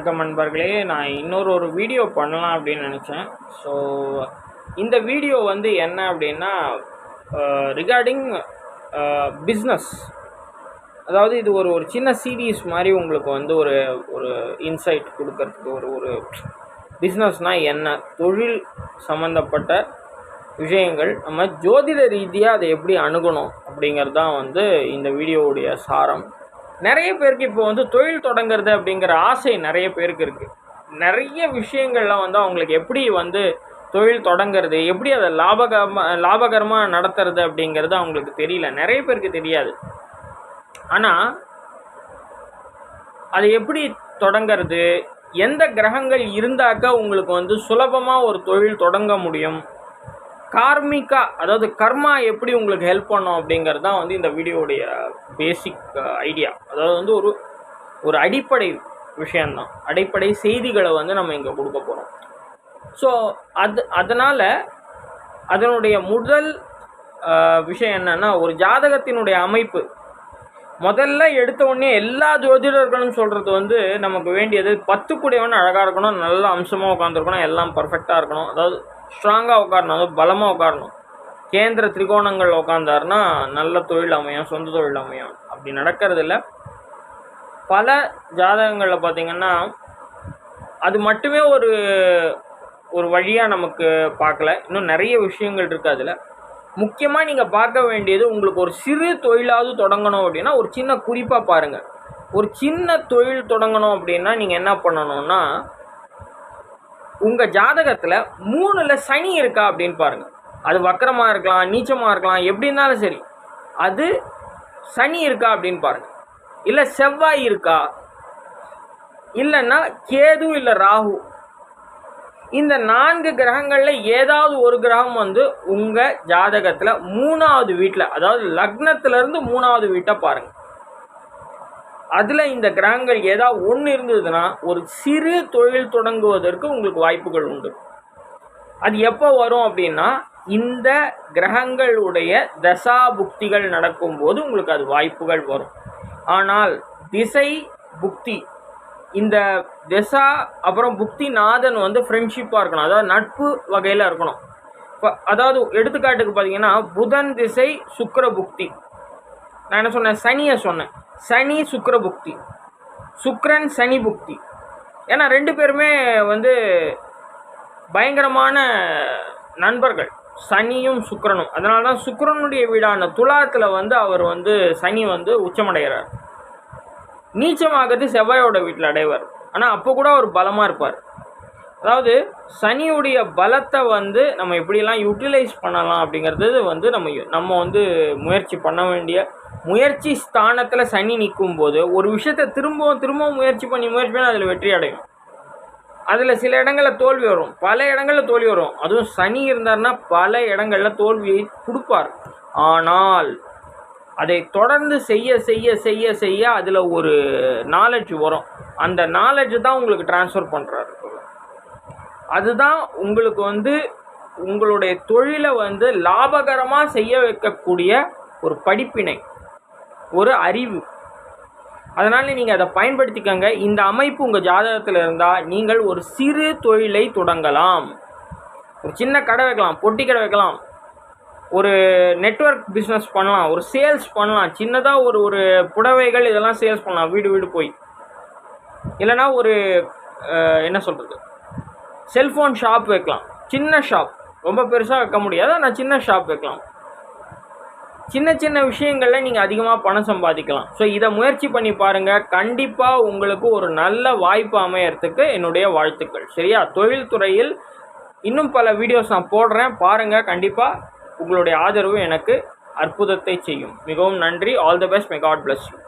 வணக்கம் நண்பர்களே. நான் இன்னொரு ஒரு வீடியோ பண்ணலாம் அப்படின்னு நினச்சேன். ஸோ இந்த வீடியோ வந்து என்ன அப்படின்னா ரிகார்டிங் பிஸ்னஸ் அதாவது இது ஒரு ஒரு சின்ன சீரீஸ் மாதிரி உங்களுக்கு வந்து ஒரு ஒரு இன்சைட் கொடுக்கறதுக்கு ஒரு ஒரு பிஸ்னஸ்னால் என்ன தொழில் சம்மந்தப்பட்ட விஷயங்கள் நம்ம ஜோதிட ரீதியாக அதை எப்படி அணுகணும் அப்படிங்கிறது தான் வந்து இந்த வீடியோவுடைய சாரம். நிறைய பேருக்கு இப்போ வந்து தொழில் தொடங்குறது அப்படிங்கிற ஆசை நிறைய பேருக்கு இருக்குது நிறைய விஷயங்கள்லாம் வந்து அவங்களுக்கு எப்படி வந்து தொழில் தொடங்குறது எப்படி அதை லாபகரமாக லாபகரமாக நடத்துறது அப்படிங்கிறது அவங்களுக்கு தெரியல. நிறைய பேருக்கு தெரியாது. ஆனால் அது எப்படி தொடங்கிறது எந்த கிரகங்கள் இருந்தாக்க உங்களுக்கு வந்து சுலபமாக ஒரு தொழில் தொடங்க முடியும் கார்மிக்கா அதாவது கர்மா எப்படி உங்களுக்கு ஹெல்ப் பண்ணும் அப்படிங்கிறது தான் வந்து இந்த வீடியோடைய பேசிக் ஐடியா uh, அதாவது வந்து ஒரு ஒரு அடிப்படை விஷயந்தான் அடிப்படை செய்திகளை வந்து நம்ம இங்கே கொடுக்க போகிறோம் ஸோ அது அதனால் அதனுடைய முதல் uh, விஷயம் என்னென்னா ஒரு ஜாதகத்தினுடைய அமைப்பு. முதல்ல எடுத்த உடனே எல்லா ஜோதிடர்களும் சொல்கிறது வந்து நமக்கு வேண்டியது பத்து கூடியவன் அழகாக இருக்கணும் நல்ல அம்சமாக உட்காந்துருக்கணும் எல்லாம் பர்ஃபெக்டாக இருக்கணும். அதாவது ஸ்ட்ராங்காக உட்காரணும். அதுவும் பலமாக உட்காரணும். கேந்திர திரிகோணங்கள் உட்காந்தாருன்னா நல்ல தொழில் அமையும் சொந்த தொழில் அமையும். அப்படி நடக்கிறதில்ல. பல ஜாதகங்களில் பார்த்திங்கன்னா அது மட்டுமே ஒரு ஒரு வழியாக நமக்கு பார்க்கல. இன்னும் நிறைய விஷயங்கள் இருக்குது அதில். முக்கியமாக நீங்கள் பார்க்க வேண்டியது உங்களுக்கு ஒரு சிறு தொழிலாவது தொடங்கணும் அப்படின்னா ஒரு சின்ன குறிப்பாக பாருங்கள் ஒரு சின்ன தொழில் தொடங்கணும் அப்படின்னா நீங்கள் என்ன பண்ணணும்னா உங்கள் ஜாதகத்தில் மூணில் சனி இருக்கா அப்படின்னு பாருங்கள் அது வக்கரமாக இருக்கலாம் நீச்சமாக இருக்கலாம் எப்படி இருந்தாலும் சரி. அது சனி இருக்கா அப்படின்னு பாருங்கள் இல்லை செவ்வாய் இருக்கா? இல்லைன்னா கேது இல்லை ராகு. இந்த நான்கு கிரகங்களில் ஏதாவது ஒரு கிரகம் வந்து உங்கள் ஜாதகத்தில் மூணாவது வீட்டில் அதாவது லக்னத்திலேருந்து மூணாவது வீட்டை பாருங்கள் அதில் இந்த கிரகங்கள் ஏதாவது ஒன்று இருந்ததுன்னா ஒரு சிறு தொழில் தொடங்குவதற்கு உங்களுக்கு வாய்ப்புகள் உண்டு. அது எப்போ வரும் அப்படின்னா இந்த கிரகங்களுடைய தசா புக்திகள் நடக்கும்போது உங்களுக்கு அது வாய்ப்புகள் வரும். ஆனால் திசை புக்தி இந்த திசா அப்புறம் புக்தி நாதன் வந்து ஃப்ரெண்ட்ஷிப்பாக இருக்கணும். அதாவது நட்பு வகையில் இருக்கணும். இப்போ அதாவது எடுத்துக்காட்டுக்கு பார்த்தீங்கன்னா புதன் திசை சுக்கர புக்தி. நான் என்ன சொன்னேன்? சனியை சொன்னேன். சனி சுக்கர புக்தி. சுக்ரன் சனி புக்தி. ஏன்னா ரெண்டு பேருமே வந்து பயங்கரமான நண்பர்கள். சனியும் சுக்கரனும். அதனால தான் சுக்கரனுடைய வீடான துலாத்தில் வந்து அவர் வந்து சனி வந்து உச்சமடைகிறார். நீச்சமாகிறது செவ்வாயோட வீட்டில் அடைவார். ஆனால் அப்போ கூட அவர் பலமாக இருப்பார். அதாவது சனியுடைய பலத்தை வந்து நம்ம எப்படிலாம் யூட்டிலைஸ் பண்ணலாம் அப்படிங்கிறது வந்து நம்ம நம்ம வந்து முயற்சி பண்ண வேண்டிய முயற்சி ஸ்தானத்தில் சனி நிற்கும் போது ஒரு விஷயத்தை திரும்பவும் திரும்பவும் முயற்சி பண்ணி முயற்சி பண்ணி அதில் வெற்றி அடையும். அதில் சில இடங்களில் தோல்வி வரும். பல இடங்களில் தோல்வி வரும். அதுவும் சனி இருந்தார்னா பல இடங்களில் தோல்வியை கொடுப்பார். ஆனால் அதை தொடர்ந்து செய்ய செய்ய செய்ய செய்ய அதில் ஒரு நாலேஜ் வரும். அந்த நாலேஜ் தான் உங்களுக்கு டிரான்ஸ்ஃபர் பண்ணுறாரு அதுதான் உங்களுக்கு வந்து உங்களுடைய தொழிலை வந்து லாபகரமாக செய்ய வைக்கக்கூடிய ஒரு படிப்பினை. ஒரு அறிவு. அதனால் நீங்கள் அதை பயன்படுத்திக்கங்க. இந்த அமைப்பு உங்கள் ஜாதகத்தில் இருந்தால் நீங்கள் ஒரு சிறு தொழிலை தொடங்கலாம். ஒரு சின்ன கடை வைக்கலாம் பொட்டி கடை வைக்கலாம். ஒரு நெட்ஒர்க் பிஸ்னஸ் பண்ணலாம் ஒரு சேல்ஸ் பண்ணலாம். சின்னதாக ஒரு ஒரு புடவைகள் இதெல்லாம் சேல்ஸ் பண்ணலாம் வீடு வீடு போய். இல்லைனா ஒரு என்ன சொல்கிறது செல்ஃபோன் ஷாப் வைக்கலாம். சின்ன ஷாப் ரொம்ப பெருசாக வைக்க முடியாது. நான் சின்ன ஷாப் வைக்கலாம். சின்ன சின்ன விஷயங்களில் நீங்கள் அதிகமாக பணம் சம்பாதிக்கலாம். ஸோ இதை முயற்சி பண்ணி பாருங்கள் கண்டிப்பாக உங்களுக்கு ஒரு நல்ல வாய்ப்பு அமையறதுக்கு என்னுடைய வாழ்த்துக்கள். சரியா? தொழில்துறையில் இன்னும் பல வீடியோஸ் நான் போடுறேன். பாருங்கள் கண்டிப்பாக உங்களுடைய ஆதரவு எனக்கு அற்புதத்தை செய்யும். மிகவும் நன்றி. All the best may God bless you